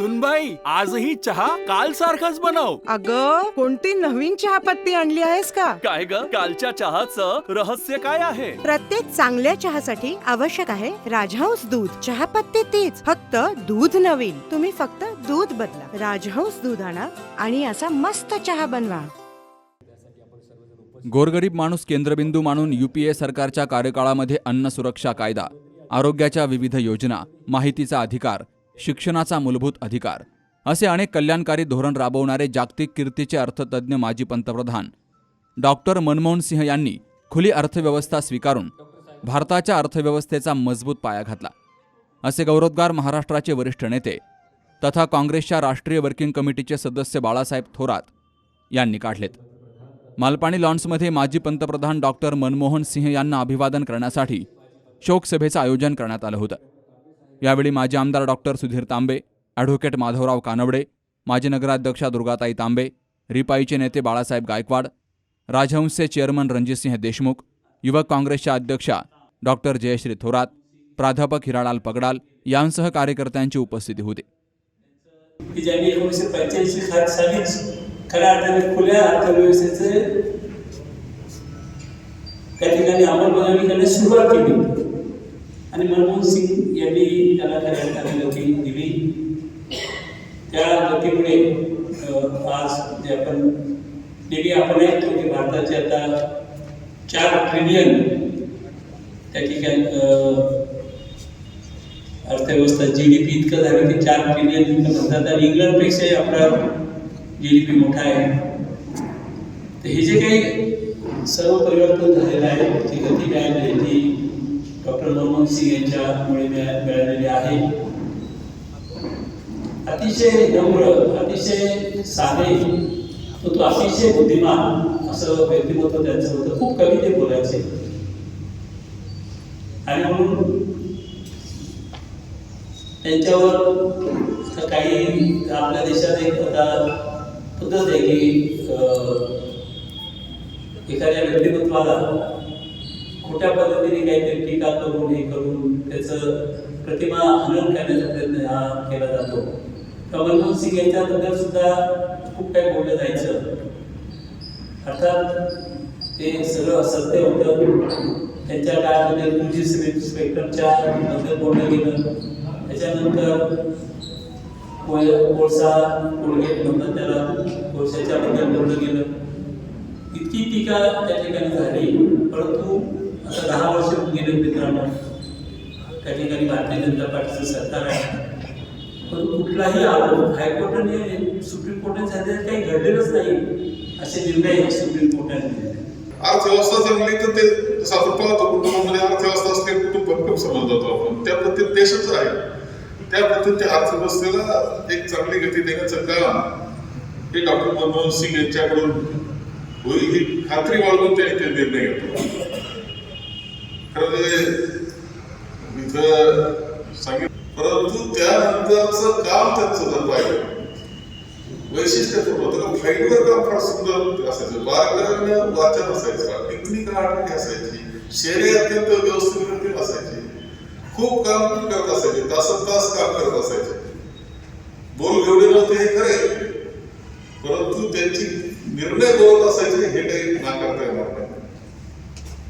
सुनबाई आजही चहा काल सारखाच बनव. अग कोणती नवीन चहापत्ती आणली आहेस का? काय ग कालच्या चहाचं रहस्य काय आहे? प्रत्येक चांगल्या चहासाठी आवश्यक आहे राजहंस दूध. चहापत्ती तीच फक्त दूध नवीन. तुम्ही फक्त दूध बदला. राजहंस दूध आणा आणि असा मस्त चहा बनवा. गोरगरीब माणूस केंद्रबिंदू मानून युपीए सरकारच्या कार्यकाळामध्ये अन्न सुरक्षा कायदा आरोग्याच्या विविध योजना माहितीचा अधिकार शिक्षणाचा मूलभूत अधिकार. असे अनेक कल्याणकारी धोरण राबवणारे जागतिक कीर्तीचे अर्थतज्ज्ञ माजी पंतप्रधान डॉक्टर मनमोहन सिंह यांनी खुली अर्थव्यवस्था स्वीकारून भारताच्या अर्थव्यवस्थेचा मजबूत पाया घातला. असे गौरवोद्गार महाराष्ट्राचे वरिष्ठ नेते तथा काँग्रेसच्या राष्ट्रीय वर्किंग कमिटीचे सदस्य बाळासाहेब थोरात यांनी काढलेत. मालपाणी लॉन्समध्ये माजी पंतप्रधान डॉक्टर मनमोहन सिंह यांना अभिवादन करण्यासाठी शोकसभेचं आयोजन करण्यात आलं होतं. यावेळी माजी आमदार डॉक्टर सुधीर तांबे ॲडव्होकेट माधवराव कानवडे माजी नगराध्यक्षा दुर्गाताई तांबे रिपाईचे नेते बाळासाहेब गायकवाड राजहंसचे चेअरमन रणजितसिंह देशमुख युवक काँग्रेसच्या अध्यक्षा डॉक्टर जयश्री थोरात प्राध्यापक हिरालाल पगडाल यांसह कार्यकर्त्यांची उपस्थिती होती. की ज्यांनी एकोणीसशे पंच्याऐंशी सालीच खऱ्या अर्थाने खुल्या अर्थव्यवस्थेचे त्या ठिकाणी अंमलबजावणी करण्यास सुरुवात केली. आणि मनमोहन सिंग यांनी त्याला खऱ्या गती दिली त्या गतीमुळे आज जे आपण नेहमी आपण ऐकतो की भारताचे आता चार ट्रिलियन त्या अर्थव्यवस्था जी डी पी इतकं झालं की चार ट्रिलियन इतकं म्हणतात आणि इंग्लंडपेक्षाही आपला जी डी पी मोठा आहे तर हे जे काही सर्व परिवर्तन झालेलं आहे ती गती मिळालेली आहे ती डॉक्टर मनमोहन सिंग यांच्यामुळे मिळालेले आहे. अतिशय नम्र अतिशय साधे तो अतिशय बुद्धिमान असं व्यक्तिमत्व त्यांचं होतं खूप कमी ते बोलायचे. आणि म्हणून त्यांच्यावर काही आपल्या देशात एक आता पद्धत आहे की एखाद्या व्यक्तिमत्वाला मोठ्या पद्धतीने काहीतरी टीका करून हे करून त्याचं प्रतिमा हनन करण्याचा प्रयत्न हा केला जातो. कमलमोहन सिंग यांच्याबद्दल सुद्धा खूप काही बोललं जायचं. अर्थात ते सगळं असत्य होतं. त्यांच्या काळामध्ये टू जी स्पेक्ट्रमच्या बद्दल बोललं गेलं. त्याच्यानंतर कोय- कोळसा कोळगेट म्हणतात त्याला कोळशाच्या बद्दल बोललं गेलं. इतकी टीका त्या ठिकाणी झाली. परंतु आता दहा वर्ष होऊन गेले मित्रांनो. त्या ठिकाणी भारतीय जनता पार्टीचं सरकार आहे. पण कुठलाही आरोप हायकोर्टाने सुप्रीम कोर्टाने सांगितलं काही घडलेलंच नाही असे निर्णय सुप्रीम कोर्टाने दिले अर्थव्यवस्था चांगली तर ते जसं आपण पाहतो कुटुंबामध्ये अर्थव्यवस्था असते कुटुंब भक्कम समजतो जातो आपण. त्या प्रत्येक देशच आहे त्या पद्धतीने अर्थव्यवस्थेला एक चांगली गती देण्याचं काम हे डॉक्टर मनमोहन सिंग यांच्याकडून होईल ही खात्री बाळगून त्यांनी ते निर्णय घेतला. खरं म्हणजे सांगितलं परंतु त्यानंतरचं काम त्यांचं जर पाहिलं वैशिष्ट्यपूर्ण होतं का फाईलवर काम फार सुंदर असायचं. बारकाईनं वाचन असायचं टिकणी काढण्याची असायची शेरे अत्यंत व्यवस्थित असायची. खूप काम करत असायचे तासन तास काम करत असायचे. बोल घेवडे नव्हते हे खरे परंतु त्यांची निर्णय बोलत असायचे हे काही नाकारता येणार नाही.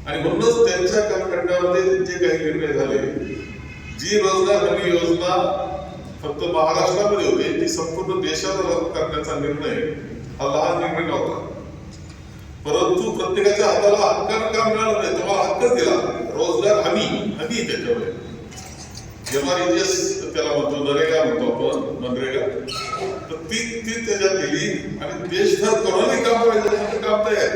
आणि म्हणूनच त्यांच्या कालखंडामध्ये जे काही निर्णय झाले. जी रोजगार हमी योजना फक्त महाराष्ट्रामध्ये होती ती संपूर्ण देशात लागू करण्याचा निर्णय हा लहान निर्णय नव्हता. परंतु प्रत्येकाच्या हाताला हक्कानं काम मिळालं नाही तुम्हाला हक्कच दिला. रोजगार हमी हमी त्याच्यामुळे जेव्हा आर त्याला म्हणतो नरेगा म्हणतो आपण मनरेगा. तर ती ती त्याच्यात दिली आणि देशभर कोणालाही काम पाहिजे काम तयार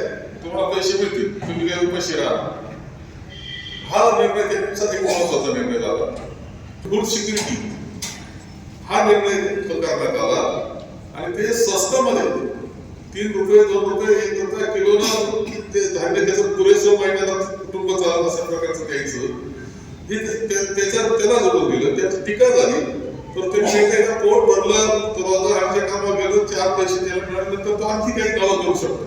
तुम्हाला पैसे मिळतील. तुम्ही काही पैसे राहा. हा निर्णय त्यांचा एक महत्त्वाचा निर्णय झाला. फूड सिक्युरिटी हा निर्णय करण्यात आला आणि ते स्वस्तामध्ये तीन रुपये दोन रुपये एक रुपये किलोनं ते धान्य त्याचं पुरेसं महिन्याला कुटुंब चालत अशा प्रकारचं द्यायचं ते- त्याच्यात त्याला जोडून दिलं. त्याची टीका झाली. तर ते शेतकऱ्याला पोट भरलं तर आमच्या कामावर गेलो चार पैसे त्याला तर तो आणखी काही कामं करू शकतो.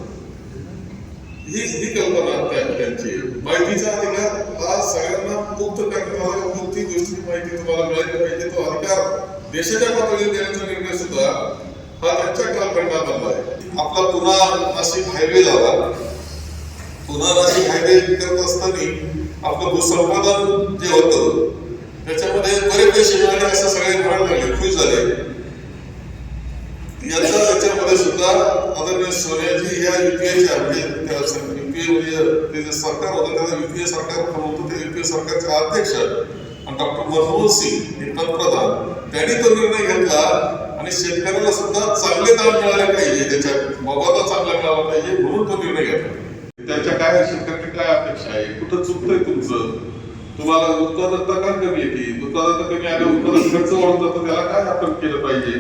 ही ही कल्पना त्यांची माहितीचा अधिकार हा सगळ्यांना मुक्त करण्यात आला. कोणती गोष्टी माहिती तुम्हाला मिळाली पाहिजे तो अधिकार देशाच्या पातळीवर देण्याचा निर्णय सुद्धा हा त्यांच्या कालखंडामधला आहे. आपला पुन्हा नाशिक हायवे झाला पुन्हा नाशिक हायवे करत असताना आपलं भूसंपादन जे होतं त्याच्यामध्ये बरे पैसे मिळाले असं सगळे म्हणायला लागले खुश झाले. याचा त्याच्यामध्ये सुद्धा आदरणीय सोन्याजी या युपीएच्या म्हणजे म्हणजे ते जे सरकार होतं त्याला युपीए सरकार होतं ते युपीए सरकारचे अध्यक्ष आणि डॉक्टर मनमोहन सिंग हे पंतप्रधान त्यांनी तो निर्णय घेतला आणि शेतकऱ्याला सुद्धा चांगले दाम मिळाले पाहिजे त्याच्या मोबदला चांगला मिळाला पाहिजे म्हणून तो निर्णय घेतला. त्याच्या काय शेतकऱ्याची काय अपेक्षा आहे? कुठं चुकतंय तुमचं? तुम्हाला उत्पादकता का कमी येते उत्पादकता कमी आल्या उत्पादन खर्च वाढून जातो त्याला काय आपण केलं पाहिजे?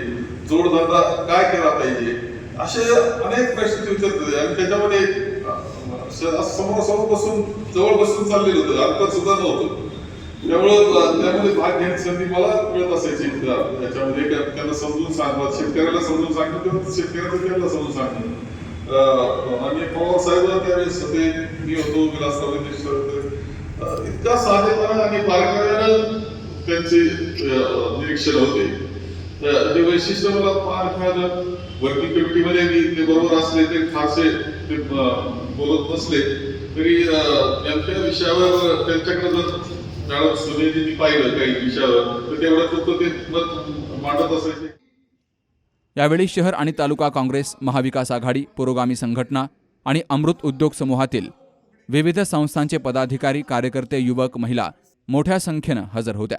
जोडधंदा काय केला पाहिजे? असे अनेक प्रश्न विचारतात आणि त्याच्यामध्ये समोरासमोर बसून जवळ बसून चाललेलं होतं. अंतर सुद्धा नव्हतं. त्यामुळं त्यामध्ये भाग घेण्याची संधी मला मिळत असायची त्या- त्याच्यामध्ये त्यांना समजून सांगणं शेतकऱ्याला समजून सांगणं किंवा शेतकऱ्याचं त्यांना समजून सांगणं. आणि पवार साहेब त्यावेळेस होते. मी होतो विलासराव इतका साधेपणा आणि बारकाव्यानं त्यांचे निरीक्षण होते. ते म्हणजे वैशिष्ट्य मला फार फार वर्किंग कमिटीमध्ये मी ते बरोबर असले ते फारसे ते बोलत नसले तरी त्यांच्या विषयावर त्यांच्याकडे जर मॅडम सुनेजींनी पाहिलं काही विषयावर तर तेवढं फक्त ते मत मांडत असायचे. यावेळी शहर आणि तालुका काँग्रेस महाविकास आघाडी पुरोगामी संघटना आणि अमृत उद्योग समूहातील विविध संस्थांचे पदाधिकारी कार्यकर्ते युवक महिला मोठ्या संख्येनं हजर होत्या.